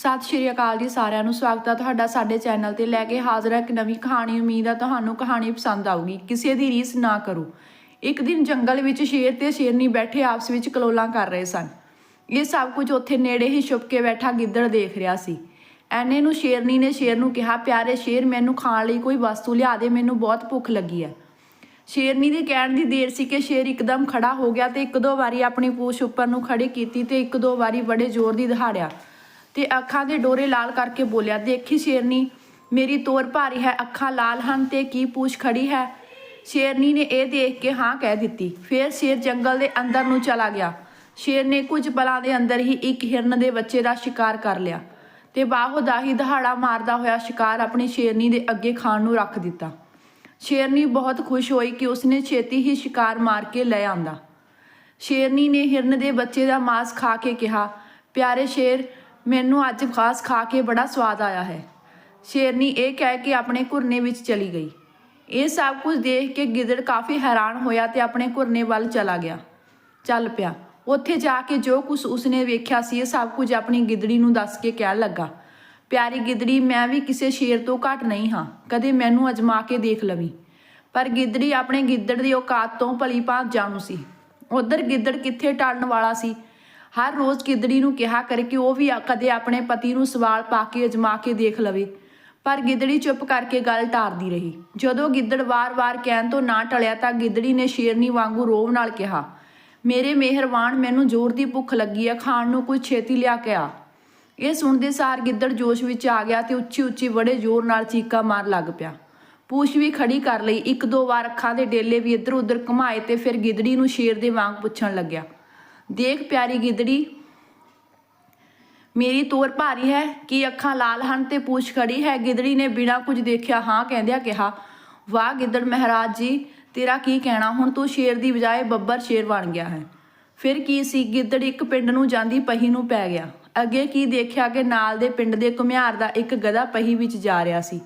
ਸਤਿ ਸ਼੍ਰੀ ਅਕਾਲ ਜੀ ਸਾਰਿਆਂ ਨੂੰ, ਸਵਾਗਤ ਹੈ ਤੁਹਾਡਾ ਸਾਡੇ ਚੈਨਲ ਤੇ ਲੈ ਕੇ ਹਾਜ਼ਰ ਹਾਂ ਇੱਕ ਨਵੀਂ ਕਹਾਣੀ, ਉਮੀਦ ਹੈ ਤੁਹਾਨੂੰ ਕਹਾਣੀ ਪਸੰਦ ਆਊਗੀ। ਕਿਸੇ ਦੀ ਰੀਸ ਨਾ ਕਰੋ। ਇੱਕ ਦਿਨ ਜੰਗਲ ਵਿੱਚ ਸ਼ੇਰ ਤੇ ਸ਼ੇਰਨੀ ਬੈਠੇ ਆਪਸ ਵਿੱਚ ਕਲੋਲਾਂ ਕਰ ਰਹੇ ਸਨ। ਇਹ ਸਭ ਕੁਝ ਉੱਥੇ ਨੇੜੇ ਹੀ ਛੁਪ ਕੇ ਬੈਠਾ ਗਿੱਦੜ ਦੇਖ ਰਿਹਾ ਸੀ। ਐਨੇ ਨੂੰ ਸ਼ੇਰਨੀ ਨੇ ਸ਼ੇਰ ਨੂੰ ਕਿਹਾ, ਪਿਆਰੇ ਸ਼ੇਰ, ਮੈਨੂੰ ਖਾਣ ਲਈ ਕੋਈ ਵਸਤੂ ਲਿਆ ਦੇ, ਮੈਨੂੰ ਬਹੁਤ ਭੁੱਖ ਲੱਗੀ ਹੈ ਸ਼ੇਰਨੀ ਦੇ ਕਹਿਣ ਦੀ ਦੇਰ ਸੀ ਕਿ ਸ਼ੇਰ ਇੱਕਦਮ ਖੜਾ ਹੋ ਗਿਆ ਤੇ ਇੱਕ ਦੋ ਵਾਰੀ ਆਪਣੀ ਪੂਛ ਉੱਪਰ ਨੂੰ ਖੜੀ ਕੀਤੀ ਤੇ ਇੱਕ ਦੋ ਵਾਰੀ ਬੜੇ ਜ਼ੋਰ ਦੀ ਦਹਾੜਿਆ। ਤੇ ਅੱਖਾਂ ਦੇ ਡੋਰੇ ਲਾਲ ਕਰਕੇ ਬੋਲਿਆ, ਦੇਖੀ ਸ਼ੇਰਨੀ, ਮੇਰੀ ਤੋਰ ਭਾਰੀ ਹੈ, ਅੱਖਾਂ ਲਾਲ ਹਨ ਤੇ ਕੀ ਪੂਛ ਖੜੀ ਹੈ? ਸ਼ੇਰਨੀ ਨੇ ਇਹ ਦੇਖ ਕੇ ਹਾਂ ਕਹਿ ਦਿੱਤੀ। ਫਿਰ ਸ਼ੇਰ ਜੰਗਲ ਦੇ ਅੰਦਰ ਨੂੰ ਚਲਾ ਗਿਆ। ਸ਼ੇਰ ਨੇ ਕੁਝ ਪਲਾਂ ਦੇ ਅੰਦਰ ਹੀ ਇੱਕ ਹਿਰਨ ਦੇ ਬੱਚੇ ਦਾ ਸ਼ਿਕਾਰ ਕਰ ਲਿਆ ਤੇ ਬਾਹੋ ਦਹਾੜਾ ਮਾਰਦਾ ਹੋਇਆ ਸ਼ਿਕਾਰ ਆਪਣੀ ਸ਼ੇਰਨੀ ਦੇ ਅੱਗੇ ਖਾਣ ਨੂੰ ਰੱਖ ਦਿੱਤਾ। ਸ਼ੇਰਨੀ ਬਹੁਤ ਖੁਸ਼ ਹੋਈ ਕਿ ਉਸਨੇ ਛੇਤੀ ਹੀ ਸ਼ਿਕਾਰ ਮਾਰ ਕੇ ਲੈ ਆਂਦਾ। ਸ਼ੇਰਨੀ ਨੇ ਹਿਰਨ ਦੇ ਬੱਚੇ ਦਾ ਮਾਸ ਖਾ ਕੇ ਕਿਹਾ, ਪਿਆਰੇ ਸ਼ੇਰ ਮੈਨੂੰ ਅੱਜ ਖਾਸ ਖਾ ਕੇ ਬੜਾ ਸਵਾਦ ਆਇਆ ਹੈ। ਸ਼ੇਰਨੀ ਇਹ ਕਹਿ ਕੇ ਆਪਣੇ ਘੁਰਨੇ ਵਿੱਚ ਚਲੀ ਗਈ। ਇਹ ਸਭ ਕੁਝ ਦੇਖ ਕੇ ਗਿੱਦੜ ਕਾਫੀ ਹੈਰਾਨ ਹੋਇਆ ਤੇ ਆਪਣੇ ਘੁਰਨੇ ਵੱਲ ਚਲਾ ਗਿਆ। ਚੱਲ ਪਿਆ, ਉੱਥੇ ਜਾ ਕੇ ਜੋ ਕੁਝ ਉਸਨੇ ਵੇਖਿਆ ਸੀ ਇਹ ਸਭ ਕੁਝ ਆਪਣੀ ਗਿੱਦੜੀ ਨੂੰ ਦੱਸ ਕੇ ਕਹਿਣ ਲੱਗਾ। ਪਿਆਰੀ ਗਿੱਦੜੀ, ਮੈਂ ਵੀ ਕਿਸੇ ਸ਼ੇਰ ਤੋਂ ਘੱਟ ਨਹੀਂ ਹਾਂ, ਕਦੇ ਮੈਨੂੰ ਅਜਮਾ ਕੇ ਦੇਖ ਲਵੀਂ। ਪਰ ਗਿੱਦੜੀ ਆਪਣੇ ਗਿੱਦੜ ਦੀ ਔਕਾਤ ਤੋਂ ਭਲੀ ਭਾਂਤ ਜਾਣੂ ਸੀ। ਉਧਰ ਗਿੱਦੜ ਕਿੱਥੇ ਟਾਲਣ ਵਾਲਾ ਸੀ? ਹਰ ਰੋਜ਼ ਗਿੱਦੜੀ ਨੂੰ ਕਿਹਾ ਕਰੇ ਕਿ ਉਹ ਵੀ ਕਦੇ ਆਪਣੇ ਪਤੀ ਨੂੰ ਸਵਾਲ ਪਾ ਕੇ ਅਜਮਾ ਕੇ ਦੇਖ ਲਵੇ। ਪਰ ਗਿੱਦੜੀ ਚੁੱਪ ਕਰਕੇ ਗੱਲ ਟਾਰਦੀ ਰਹੀ। ਜਦੋਂ ਗਿੱਦੜ ਵਾਰ-ਵਾਰ ਕਹਿਣ ਤੋਂ ਨਾ ਟਲਿਆ ਤਾਂ ਗਿੱਦੜੀ ਨੇ ਸ਼ੇਰਨੀ ਵਾਂਗੂ ਰੋਵ ਨਾਲ ਕਿਹਾ, ਮੇਰੇ ਮਿਹਰਬਾਨ, ਮੈਨੂੰ ਜ਼ੋਰ ਦੀ ਭੁੱਖ ਲੱਗੀ ਆ, ਖਾਣ ਨੂੰ ਕੋਈ ਛੇਤੀ ਲਿਆ ਕੇ ਆ। ਇਹ ਸੁਣਦੇ ਸਾਰ ਗਿੱਦੜ ਜੋਸ਼ ਵਿੱਚ ਆ ਗਿਆ ਤੇ ਉੱਚੀ ਉੱਚੀ ਬੜੇ ਜ਼ੋਰ ਨਾਲ ਚੀਕਾ ਮਾਰ ਲੱਗ ਪਿਆ। ਪੂਛ ਵੀ ਖੜੀ ਕਰ ਲਈ। ਇੱਕ ਦੋ ਵਾਰ ਅੱਖਾਂ ਦੇ ਡੇਲੇ ਵੀ ਇੱਧਰ ਉੱਧਰ ਘੁਮਾਏ ਤੇ ਫਿਰ ਗਿੱਦੜੀ ਨੂੰ ਸ਼ੇਰ ਦੇ ਵਾਂਗ ਪੁੱਛਣ ਲੱਗਿਆ ਦੇਖ ਪਿਆਰੀ ਗਿੱਦੜੀ, ਮੇਰੀ ਤੋਰ ਭਾਰੀ ਹੈ, ਕੀ ਅੱਖਾਂ ਲਾਲ ਹਨ ਤੇ ਪੂਛ ਖੜੀ ਹੈ? ਗਿੱਦੜੀ ਨੇ ਬਿਨਾਂ ਕੁਝ ਦੇਖਿਆ ਹਾਂ ਕਹਿੰਦਿਆਂ ਕਿਹਾ, ਵਾਹ ਗਿੱਦੜ ਮਹਾਰਾਜ ਜੀ, ਤੇਰਾ ਕੀ ਕਹਿਣਾ? ਹੁਣ ਤੂੰ ਸ਼ੇਰ ਦੀ ਬਜਾਏ ਬੱਬਰ ਸ਼ੇਰ ਬਣ ਗਿਆ ਹੈ। ਫਿਰ ਕੀ ਸੀ? ਗਿੱਦੜ ਇੱਕ ਪਿੰਡ ਨੂੰ ਜਾਂਦੀ ਪਹੀ ਨੂੰ ਪੈ ਗਿਆ। ਅੱਗੇ ਕੀ ਦੇਖਿਆ ਕਿ ਨਾਲ ਦੇ ਪਿੰਡ ਦੇ ਘੁਮਿਆਰ ਦਾ ਇੱਕ ਗਧਾ ਪਹੀ ਵਿੱਚ ਜਾ ਰਿਹਾ ਸੀ।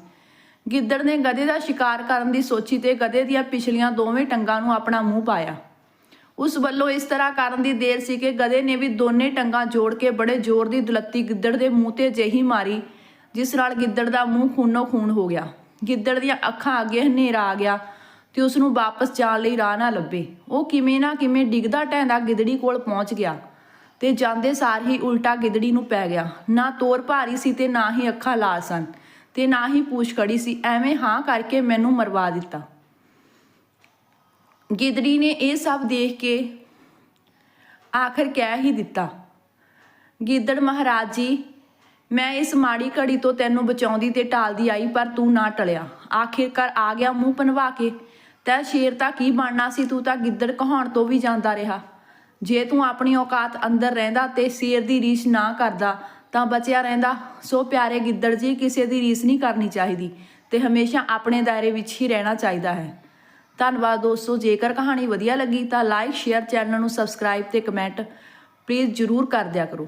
ਗਿੱਦੜ ਨੇ ਗਧੇ ਦਾ ਸ਼ਿਕਾਰ ਕਰਨ ਦੀ ਸੋਚੀ ਤੇ ਗਧੇ ਦੀਆਂ ਪਿਛਲੀਆਂ ਦੋਵੇਂ ਟੰਗਾਂ ਨੂੰ ਆਪਣਾ ਮੂੰਹ ਪਾਇਆ। ਉਸ ਵੱਲੋਂ ਇਸ ਤਰ੍ਹਾਂ ਕਰਨ ਦੀ ਦੇਰ ਸੀ ਕਿ ਗਧੇ ਨੇ ਵੀ ਦੋਨੇ ਟੰਗਾਂ ਜੋੜ ਕੇ ਬੜੇ ਜ਼ੋਰ ਦੀ ਦੁਲੱਤੀ ਗਿੱਦੜ ਦੇ ਮੂੰਹ ਤੇ ਜਿਹੀ ਮਾਰੀ, ਜਿਸ ਨਾਲ ਗਿੱਦੜ ਦਾ ਮੂੰਹ ਖੂਨੋ ਖੂਨ ਹੋ ਗਿਆ। ਗਿੱਦੜ ਦੀਆਂ ਅੱਖਾਂ ਅੱਗੇ ਹਨੇਰਾ ਆ ਗਿਆ ਤੇ ਉਸ ਨੂੰ ਵਾਪਸ ਜਾਣ ਲਈ ਰਾਹ ਨਾ ਲੱਭੇ। ਉਹ ਕਿਵੇਂ ਨਾ ਕਿਵੇਂ ਡਿੱਗਦਾ ਢਹਿੰਦਾ ਗਿੱਦੜੀ ਕੋਲ ਪਹੁੰਚ ਗਿਆ ਤੇ ਜਾਂਦੇ ਸਾਰ ਹੀ ਉਲਟਾ ਗਿੱਦੜੀ ਨੂੰ ਪੈ ਗਿਆ। ਨਾ ਤੋਰ ਭਾਰੀ ਸੀ ਤੇ ਨਾ ਹੀ ਅੱਖਾਂ ਲਾਲ ਸਨ ਤੇ ਨਾ ਹੀ ਪੂਛ ਖੜੀ ਸੀ। ਐਵੇਂ ਹਾਂ ਕਰਕੇ ਮੈਨੂੰ ਮਰਵਾ ਦਿੱਤਾ। ਗਿੱਦੜੀ ਨੇ ਇਹ ਸਭ ਦੇਖ ਕੇ ਆਖਰ ਕਹਿ ਹੀ ਦਿੱਤਾ, ਗਿੱਦੜ ਮਹਾਰਾਜ ਜੀ, ਮੈਂ ਇਸ ਮਾੜੀ ਘੜੀ ਤੋਂ ਤੈਨੂੰ ਬਚਾਉਂਦੀ ਤੇ ਟਾਲਦੀ ਆਈ, ਪਰ ਤੂੰ ਨਾ ਟਲਿਆ। ਆਖਿਰਕਾਰ ਆ ਗਿਆ ਮੂੰਹ ਪਨਵਾ ਕੇ, ਤੈ ਸ਼ੇਰ ਤਾਂ ਕੀ ਬਣਨਾ ਸੀ, ਤੂੰ ਤਾਂ ਗਿੱਦੜ ਕਹਾਉਣ ਤੋਂ ਵੀ ਜਾਂਦਾ ਰਿਹਾ। ਜੇ ਤੂੰ ਆਪਣੀ ਔਕਾਤ ਅੰਦਰ ਰਹਿੰਦਾ ਤੇ ਸ਼ੇਰ ਦੀ ਰੀਸ ਨਾ ਕਰਦਾ, ਤਾਂ ਬਚਿਆ ਰਹਿੰਦਾ, ਸੋ ਪਿਆਰੇ ਗਿੱਦੜ ਜੀ, ਕਿਸੇ ਦੀ ਰੀਸ ਨਹੀਂ ਕਰਨੀ ਚਾਹੀਦੀ ਤੇ ਹਮੇਸ਼ਾ ਆਪਣੇ ਦਾਇਰੇ ਵਿੱਚ ਹੀ ਰਹਿਣਾ ਚਾਹੀਦਾ ਹੈ। ਧੰਨਵਾਦ ਦੋਸਤੋ, ਜੇਕਰ ਕਹਾਣੀ ਵਧੀਆ ਲੱਗੀ ਤਾਂ ਲਾਈਕ ਸ਼ੇਅਰ ਚੈਨਲ ਨੂੰ ਸਬਸਕ੍ਰਾਈਬ ਤੇ ਕਮੈਂਟ ਪਲੀਜ਼ ਜਰੂਰ ਕਰ ਦਿਆ ਕਰੋ।